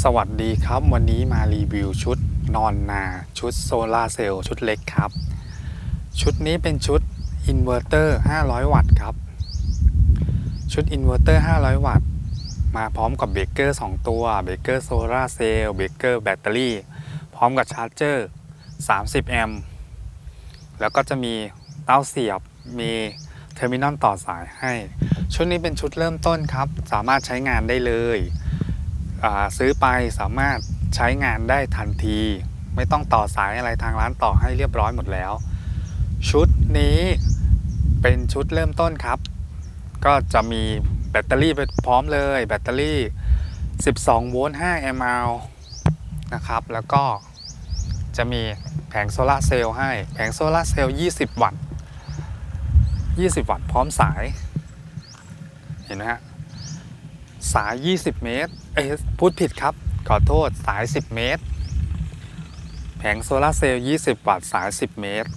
สวัสดีครับ วันนี้มารีวิวชุดนอนนาชุดโซลาร์เซลล์ชุดเล็กครับ ชุดนี้เป็นชุดอินเวอร์เตอร์ 500 วัตต์ครับ ชุดอินเวอร์เตอร์ 500 วัตต์ มาพร้อมกับเบรกเกอร์ 2 ตัวเบรกเกอร์โซลาร์เซลล์เบรกเกอร์แบตเตอรี่ พร้อมกับชาร์จเจอร์ 30 แอมป์แล้วก็จะมีเต้าเสียบมีเทอร์มินอลต่อสายให้ ชุดนี้เป็นชุดเริ่มต้นครับ สามารถใช้งานได้เลย ซื้อไปสามารถใช้งานได้ทันที ไม่ต้องต่อสายอะไรทางร้านต่อให้เรียบร้อยหมดแล้ว ชุดนี้เป็นชุดเริ่มต้นครับ ก็จะมีแบตเตอรี่ไปพร้อมเลย แบตเตอรี่ 12 โวลต์ 5 แอมป์นะครับ แล้วก็จะมีแผงโซลาร์เซลล์ให้ แผงโซลาร์เซลล์ 20 วัตต์ 20 วัตต์พร้อมสาย เห็นไหมฮะ สาย 20 เมตร เอ้ยพูดผิดครับ ขอโทษสาย 10 เมตร แผงโซลาเซลล์ 20 วัตต์สาย 10 เมตร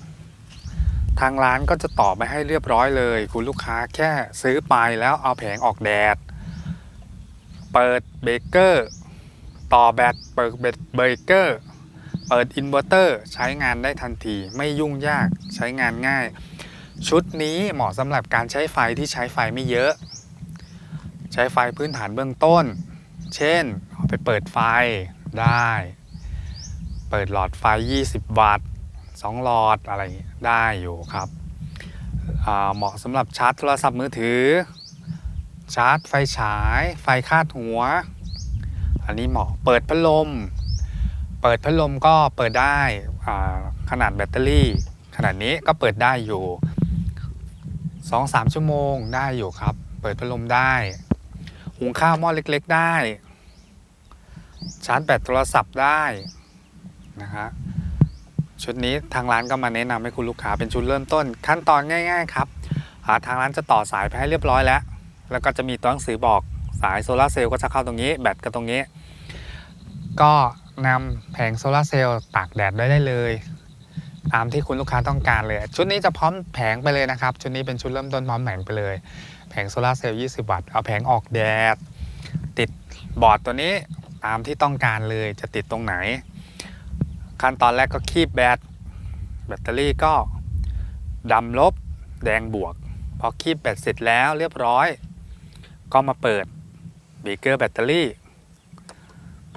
ทางร้านก็จะต่อไปให้เรียบร้อยเลย คุณลูกค้าแค่ซื้อไปแล้วเอาแผงออกแดด เปิดเบรกเกอร์ ต่อแบตเปิดเบรกเกอร์ เปิดอินเวอร์เตอร์ใช้งานได้ทันทีไม่ยุ่งยากใช้งานง่าย ชุดนี้เหมาะสำหรับการใช้ไฟที่ใช้ไฟไม่เยอะ ใช้ไฟพื้นฐานเบื้องต้น เช่นเอาไปเปิดไฟได้ เปิดหลอดไฟ 20 วัตต์2หลอดอะไรได้อยู่ครับเหมาะสำหรับชาร์จโทรศัพท์มือถือ ชาร์จไฟฉาย ไฟคาดหัว อันนี้เหมาะเปิดพัดลม เปิดพัดลมก็เปิดได้ขนาดแบตเตอรี่ ขนาดนี้ก็เปิดได้อยู่ 2-3 ชั่วโมงได้อยู่ครับ เปิดพัดลมได้ หุงข้าวหม้อเล็ก ๆ ได้ ชาร์จแบตโทรศัพท์ได้นะฮะชุดนี้ทางร้านก็มาแนะนำให้คุณลูกค้าเป็นชุดเริ่มต้น ขั้นตอนง่าย ๆ ครับาทางร้านจะต่อสายไปให้เรียบร้อยแล้ว แล้วก็จะมีตัวหนังสือบอกสายโซลาร์เซลล์ก็จะเข้าตรงนี้ แบตก็ตรงนี้ ก็นำแผงโซลาร์เซลล์ตากแดดได้ได้เลย ตามที่คุณลูกค้าต้องการเลย ชุดนี้จะพร้อมแผงไปเลยนะครับ ชุดนี้เป็นชุดเริ่มต้นพร้อมแผงไปเลย แผงโซลาเซลล์20 วัตต์ เอาแผงออกแดด ติดบอร์ดตัวนี้ตามที่ต้องการเลยจะติดตรงไหน ขั้นตอนแรกก็คีบแบตแบตเตอรี่ก็ดำลบแดงบวก พอคีบแบตเสร็จแล้วเรียบร้อย ก็มาเปิดเบเกอร์แบตเตอรี่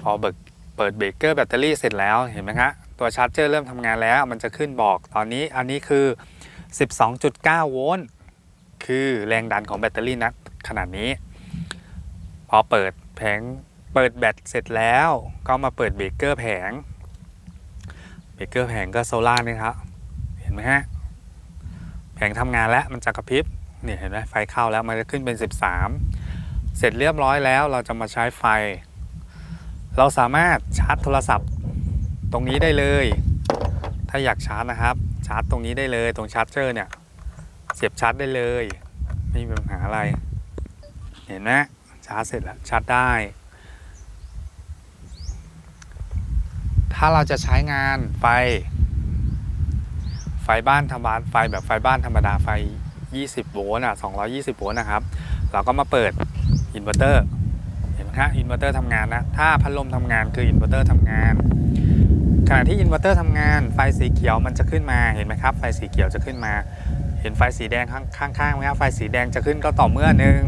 พอเบิกเปิดเบเกอร์แบตเตอรี่เสร็จแล้วเห็นไหมครับตัวชาร์จเจอร์เริ่มทำงานแล้ว มันจะขึ้นบอกตอนนี้อันนี้คือ 12.9 โวลต์ คือแรงดันของแบตเตอรี่นะขนาดนี้ พอเปิดแผงเปิดแบตเสร็จแล้วก็มาเปิดเบรกเกอร์แผงเบรกเกอร์แผงก็โซล่าร์นี่ครับเห็นไหมฮะแผงทำงานแล้วมันจะกระพริบเนี่ยเห็นไหมไฟเข้าแล้วมันจะขึ้นเป็น 13 เสร็จเรียบร้อยแล้วเราจะมาใช้ไฟ เราสามารถชาร์จโทรศัพท์ตรงนี้ได้เลย ถ้าอยากชาร์จนะครับ ชาร์จตรงนี้ได้เลยตรงชาร์จเจอร์เนี่ย เสียบชาร์จได้เลย ไม่มีปัญหาอะไร เห็นไหมชาร์จเสร็จแล้วชาร์จได้ ถ้าเราจะใช้งานไฟ ไฟบ้านธรรมดาไฟแบบไฟบ้านธรรมดาไฟ 20 โวลต์อะ 220 โวลต์นะครับ เราก็มาเปิดอินเวอร์เตอร์ เห็นไหมฮะอินเวอร์เตอร์ทำงานนะ ถ้าพัดลมทำงานคืออินเวอร์เตอร์ทำงานขณะที่อินเวอร์เตอร์ทำงานไฟสีเขียวมันจะขึ้นมาเห็นไหมครับ ไฟสีเขียวจะขึ้นมา เห็นไฟสีแดงข้างๆไหมครับไฟสีแดงจะขึ้นก็ต่อเมื่อหนึ่ง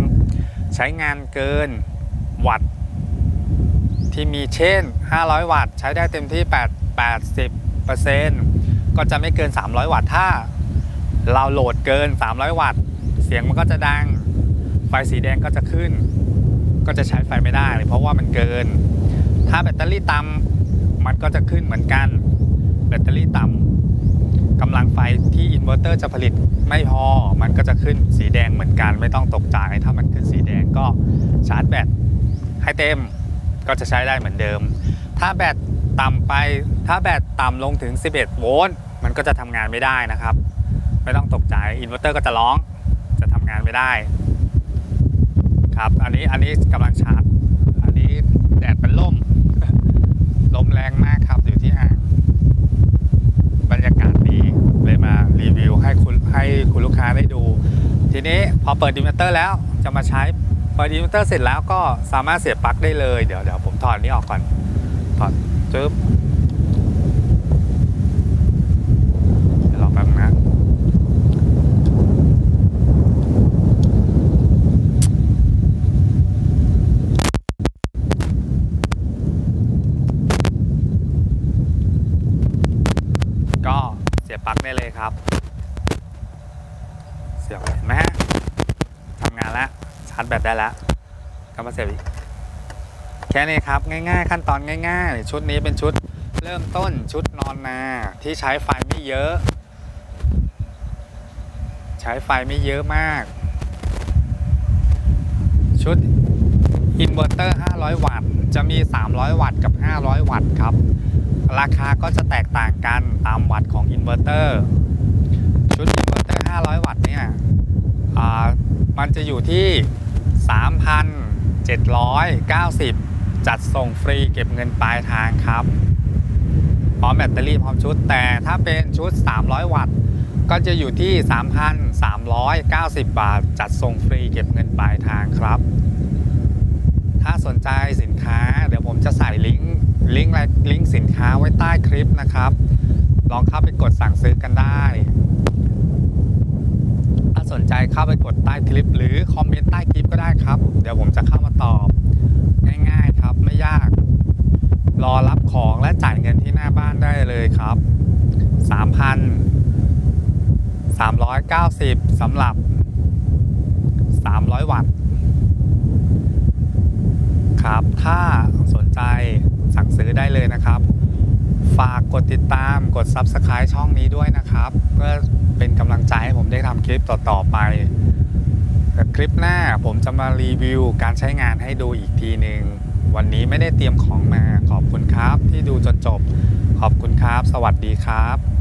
ใช้งานเกินวัตต์ที่มีเช่น 500 วัตต์ใช้ได้เต็มที่ 8 80%ก็จะไม่เกิน 300 วัตต์ถ้า เราโหลดเกิน 300 วัตต์เสียงมันก็จะดัง ไฟสีแดงก็จะขึ้น ก็จะใช้ไฟไม่ได้เลยเพราะว่ามันเกิน ถ้าแบตเตอรี่ต่ำมันก็จะขึ้นเหมือนกัน แบตเตอรี่ต่ำ กำลังไฟที่อินเวอร์เตอร์จะผลิตไม่พอ มันก็จะขึ้นสีแดงเหมือนกันไม่ต้องตกใจถ้ามันขึ้นสีแดงก็ชาร์จแบตให้เต็มก็จะใช้ได้เหมือนเดิม ถ้าแบตต่ำไป ถ้าแบตต่ำลงถึง 11 โวลต์ มันก็จะทำงานไม่ได้นะครับ ไม่ต้องตกใจ อินเวอร์เตอร์ก็จะร้อง จะทำงานไม่ได้ ครับ อันนี้ อันนี้กำลังชาร์จ อันนี้แดดเป็นลม ลมแรงมากครับ อยู่ที่อ่าง บรรยากาศ รีวิวให้คุณให้คุณลูกค้าได้ดู ทีนี้พอเปิดอินเวอร์เตอร์แล้วจะมาใช้เปิดปิดอินเวอร์เตอร์เสร็จแล้วก็สามารถเสียบปลั๊กได้เลย เดี๋ยวเดี๋ยวผมถอดนี้ออกก่อนถอดจึ๊บเดี๋ยวรอแป๊บนึงนะ ก็เสียบ ปลั๊กได้เลยครับ เสียบเห็นไหมฮะทำงานแล้วชาร์จแบตได้แล้วก็มาเสียบอีกแค่นี้ครับง่ายๆ ขั้นตอนง่ายๆ ชุดนี้เป็นชุดเริ่มต้นชุดนอนนาที่ใช้ไฟไม่เยอะ ใช้ไฟไม่เยอะมาก ชุดอินเวอร์เตอร์ 500 วัตต์ จะมี 300 วัตต์กับ 500 วัตต์ครับ ราคาก็จะแตกต่างกันตามวัตต์ของอินเวอร์เตอร์ชุดอินเวอร์เตอร์ 500 วัตต์เนี่ยมันจะอยู่ที่ 3,790 จัดส่งฟรีเก็บเงินปลายทางครับ พร้อมแบตเตอรี่พร้อมชุดแต่ถ้าเป็นชุด 300 วัตต์ ก็จะอยู่ที่ 3,390 บาท จัดส่งฟรีเก็บเงินปลายทางครับ ถ้าสนใจสินค้า เดี๋ยวผมจะใส่ลิงก์ ลิงก์ลิงก์สินค้าไว้ใต้คลิปนะครับ ลองเข้าไปกดสั่งซื้อกันได้ ถ้าสนใจเข้าไปกดใต้คลิป หรือคอมเมนต์ใต้คลิปก็ได้ครับ เดี๋ยวผมจะเข้ามาตอบ ง่ายๆครับไม่ยาก รอรับของและจ่ายเงินที่หน้าบ้านได้เลยครับ 3,390สำหรับ 300 วัตต์ครับ ถ้าสนใจ สั่งซื้อได้เลยนะครับ ฝากกดติดตามกด Subscribe ช่องนี้ด้วยนะครับ เพื่อเป็นกำลังใจให้ผมได้ทำคลิปต่อๆไป คลิปหน้าผมจะมารีวิวการใช้งานให้ดูอีกทีหนึ่งวันนี้ไม่ได้เตรียมของมาขอบคุณครับที่ดูจนจบ ขอบคุณครับ สวัสดีครับ